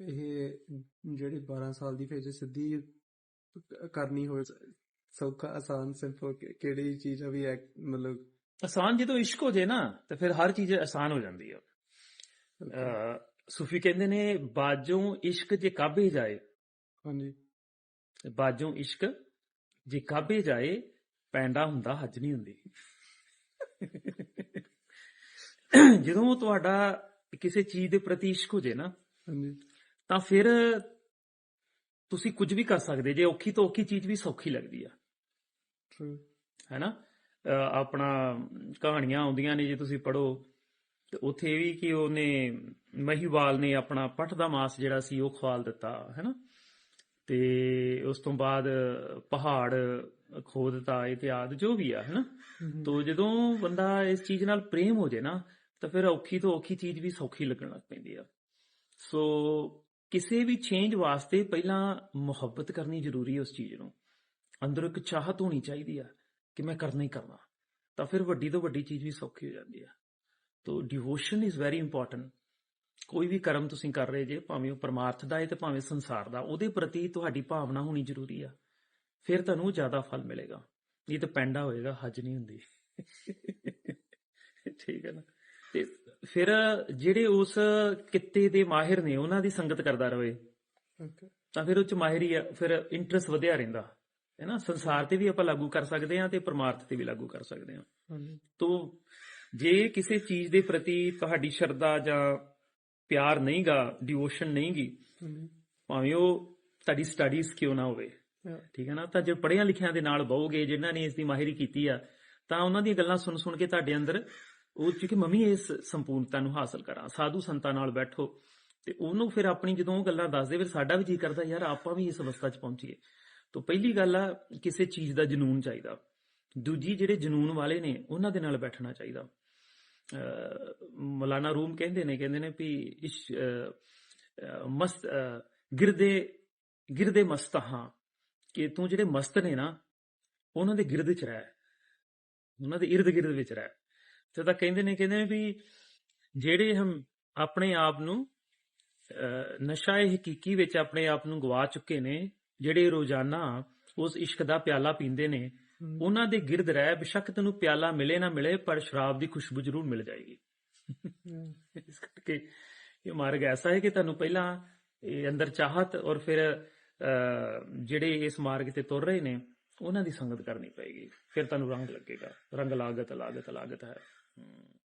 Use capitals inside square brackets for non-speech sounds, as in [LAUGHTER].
ਇਹ ਜਿਹੜੀ 12 ਸਾਲ ਦੀ ਫੇਜ਼ ਸਿੱਧੀ ਕਰਨੀ ਹੋਵੇ ਸੌਖਾ ਆਸਾਨ ਸਿੰਪਲ ਕਿਹੜੀ ਚੀਜ਼ ਆ ਵੀ ਮਤਲਬ ਆਸਾਨ ਜਦੋਂ ਇਸ਼ਕ ਹੋ ਜੇ ਨਾ ਤੇ ਫਿਰ ਹਰ ਚੀਜ਼ ਆਸਾਨ ਹੋ ਜਾਂਦੀ ਆ। ਸੂਫੀ ਕਹਿੰਦੇ ਨੇ ਬਾਜੋਂ ਇਸ਼ਕ ਜੇ ਕਾਬੇ ਜਾਏ ਹਾਂਜੀ। ਬਾਜੋਂ ਇਸ਼ਕ ਜੇ ਕਾਬੇ ਜਾਏ ਪੈਂਡਾ ਹੁੰਦਾ ਹੱਜ ਨਹੀਂ ਹੁੰਦੀ। [LAUGHS] ਜਦੋਂ ਤੁਹਾਡਾ ਕਿਸੇ ਚੀਜ਼ ਦੇ ਪ੍ਰਤੀ ਇਸ਼ਕ ਹੋ ਜੇ ਨਾ ਹਾਂਜੀ। ਤਾਂ ਫਿਰ ਤੁਸੀਂ ਕੁਝ ਵੀ ਕਰ ਸਕਦੇ ਜੇ ਔਖੀ ਤੋਂ ਔਖੀ ਚੀਜ਼ ਵੀ ਸੌਖੀ ਲੱਗਦੀ ਆ। True, ਹੈਨਾ ਆਪਣਾ ਕਹਾਣੀਆਂ ਆਉਂਦੀਆਂ ਨੇ ਜੇ ਤੁਸੀਂ ਪੜੋ ਤੇ ਉੱਥੇ ਵੀ ਕਿ ਉਹਨੇ ਮਹੀਵਾਲ ਨੇ ਆਪਣਾ ਪੱਠ ਦਾ ਮਾਸ ਜਿਹੜਾ ਸੀ ਉਹ ਖਵਾਲ ਦਿੱਤਾ ਹੈਨਾ ਤੇ ਉਸ ਤੋਂ ਬਾਅਦ ਪਹਾੜ ਖੋਦ ਦਿੱਤਾ ਇਤਿਆਦ ਜੋ ਵੀ ਆ ਹੈਨਾ ਤੋ ਜਦੋਂ ਬੰਦਾ ਇਸ ਚੀਜ਼ ਨਾਲ ਪ੍ਰੇਮ ਹੋ ਜੇ ਨਾ ਤਾਂ ਫਿਰ ਔਖੀ ਤੋਂ ਔਖੀ ਚੀਜ਼ ਵੀ ਸੌਖੀ ਲੱਗਣ ਲੱਗ ਪੈਂਦੀ ਆ। ਸੋ ਕਿਸੇ ਵੀ ਚੇਂਜ ਵਾਸਤੇ ਪਹਿਲਾਂ ਮੁਹੱਬਤ ਕਰਨੀ ਜ਼ਰੂਰੀ ਹੈ ਉਸ ਚੀਜ਼ ਨੂੰ। ਅੰਦਰੋਂ ਇੱਕ ਚਾਹਤ ਹੋਣੀ ਚਾਹੀਦੀ ਆ ਕਿ ਮੈਂ ਕਰਨਾ ਹੀ ਕਰਨਾ। ਤਾਂ ਫਿਰ ਵੱਡੀ ਤੋਂ ਵੱਡੀ ਚੀਜ਼ ਵੀ ਸੌਖੀ ਹੋ ਜਾਂਦੀ ਆ। ਤੋ ਡਿਵੋਸ਼ਨ ਇਜ਼ ਵੈਰੀ ਇੰਪੋਰਟੈਂਟ ਕੋਈ ਵੀ ਕਰਮ ਤੁਸੀਂ ਕਰ ਰਹੇ ਜੇ, ਭਾਵੇਂ ਉਹ ਪਰਮਾਰਥ ਦਾ ਹੈ ਤੇ ਭਾਵੇਂ ਸੰਸਾਰ ਦਾ, ਉਹਦੇ ਪ੍ਰਤੀ ਤੁਹਾਡੀ ਭਾਵਨਾ ਹੋਣੀ ਜ਼ਰੂਰੀ ਆ। ਫਿਰ ਤੁਹਾਨੂੰ ਜ਼ਿਆਦਾ ਫਲ ਮਿਲੇਗਾ। ਇਹ ਤਾਂ ਪੈਂਡਾ ਹੋਏਗਾ, ਹੱਜ ਨਹੀਂ ਹੁੰਦੀ। ਠੀਕ ਹੈ ਨਾ? ਤੇ ਫਿਰ ਜਿਹੜੇ ਉਸ ਕਿੱਤੇ ਦੇ ਮਾਹਿਰ ਨੇ ਉਹਨਾਂ ਦੀ ਸੰਗਤ ਕਰਦਾ okay, ਤਾਂ ਫਿਰ ਉਹ ਚ ਮਾਹਿਰੀ ਆ ਫਿਰ ਇੰਟਰਸਟ ਵਧਿਆ ਰਹਿੰਦਾ। ਹੈ ਨਾ? ਸੰਸਾਰ ਤੇ ਵੀ ਆਪਾਂ ਲਾਗੂ ਕਰ ਸਕਦੇ ਹਾਂ ਤੇ ਪਰਮਾਰਥ ਤੇ ਵੀ ਲਾਗੂ ਕਰ ਸਕਦੇ ਹਾਂ। ਹਾਂਜੀ। ਤੋ ਜੇ ਕਿਸੇ ਚੀਜ਼ ਦੇ ਪ੍ਰਤੀ ਤੁਹਾਡੀ ਸ਼ਰਧਾ ਜਾਂ ਪਿਆਰ ਨਹੀਂਗਾ ਡਿਵੋਸ਼ਨ ਨਹੀਂਗੀ ਭਾਵੇਂ ਉਹ ਤੁਹਾਡੀ ਸਟੱਡੀਜ਼ ਕਿਉਂ ਨਾ ਹੋਵੇ। ਠੀਕ ਹੈ ਨਾ? ਤਾਂ ਜੇ ਪੜ੍ਹਿਆਂ ਲਿਖਿਆਂ ਦੇ ਨਾਲ ਬਹੋਗੇ ਜਿਨ੍ਹਾਂ ਨੇ ਇਸ ਦੀ ਮਾਹਿਰੀ ਕੀਤੀ ਆ ਤਾਂ ਉਹਨਾਂ ਦੀਆਂ ਗੱਲਾਂ ਸੁਣ ਸੁਣ ਕੇ ਤੁਹਾਡੇ ਅੰਦਰ ਉਹ ਚ ਕਿ ਮੰਮੀ ਇਸ ਸੰਪੂਰਨਤਾ ਨੂੰ ਹਾਸਲ ਕਰਾਂ, ਸਾਧੂ ਸੰਤਾਂ ਨਾਲ ਬੈਠੋ, ਤੇ ਉਹਨੂੰ ਫਿਰ ਆਪਣੀ ਜਦੋਂ ਉਹ ਗੱਲਾਂ ਦੱਸਦੇ, ਫਿਰ ਸਾਡਾ ਵੀ ਜੀ ਕਰਦਾ, ਯਾਰ ਆਪਾਂ ਵੀ ਇਸ ਅਵਸਥਾ 'ਚ ਪਹੁੰਚੀਏ। ਤਾਂ ਪਹਿਲੀ ਗੱਲ ਆ, ਕਿਸੇ ਚੀਜ਼ ਦਾ ਜਨੂਨ ਚਾਹੀਦਾ। ਦੂਜੀ ਜਿਹੜੇ ਜਨੂਨ ਵਾਲੇ ਨੇ, ਉਹਨਾਂ ਦੇ ਨਾਲ ਬੈਠਣਾ ਚਾਹੀਦਾ। ਮੌਲਾਨਾ ਰੂਮ ਕਹਿੰਦੇ ਨੇ ਕਹਿੰਦੇ ਨੇ ਵੀ ਇਸ ਮਸਤ ਗਿਰਦੇ ਗਿਰਦੇ ਮਸਤ ਹਾਂ, ਕਿ ਤੂੰ ਜਿਹੜੇ ਮਸਤ ਨੇ ਨਾ, ਉਹਨਾਂ ਦੇ ਗਿਰਦ ਚ ਰਹਿ। ਉਹਨਾਂ ਦੇ ਇਰਦ ਗਿਰਦ ਵਿੱਚ ਰਹਿ। ਤੇ ਤਾਂ ਕਹਿੰਦੇ ਨੇ ਕਹਿੰਦੇ ਨੇ ਵੀ ਜਿਹੜੇ ਹਮ ਆਪਣੇ ਆਪ ਨੂੰ ਨਸ਼ਾ ਹਕੀਕੀ ਵਿੱਚ ਆਪਣੇ ਆਪ ਨੂੰ ਗਵਾ ਚੁੱਕੇ ਨੇ ਜਿਹੜੇ ਰੋਜ਼ਾਨਾ ਉਸ ਇਸ਼ਕ ਦਾ ਪਿਆਲਾ ਪੀਂਦੇ ਨੇ ਉਹਨਾਂ ਦੇ ਗਿਰਦ ਰਹਿ ਬੇਸ਼ੱਕ ਤੈਨੂੰ ਪਿਆਲਾ ਮਿਲੇ ਨਾ ਮਿਲੇ ਪਰ ਸ਼ਰਾਬ ਦੀ ਖੁਸ਼ਬੂ ਜ਼ਰੂਰ ਮਿਲ ਜਾਏਗੀ। ਇਸ ਕਰਕੇ ਇਹ ਮਾਰਗ ਐਸਾ ਹੈ ਕਿ ਤੁਹਾਨੂੰ ਪਹਿਲਾਂ ਇਹ ਅੰਦਰ ਚਾਹਤ ਔਰ ਫਿਰ ਜਿਹੜੇ ਇਸ ਮਾਰਗ ਤੇ ਤੁਰ ਰਹੇ ਨੇ ਉਹਨਾਂ ਦੀ ਸੰਗਤ ਕਰਨੀ ਪਏਗੀ। ਫਿਰ ਤੁਹਾਨੂੰ ਰੰਗ ਲੱਗੇਗਾ। ਰੰਗ ਲਾਗਤ ਲਾਗਤ ਲਾਗਤ ਹੈ। ਹਮ।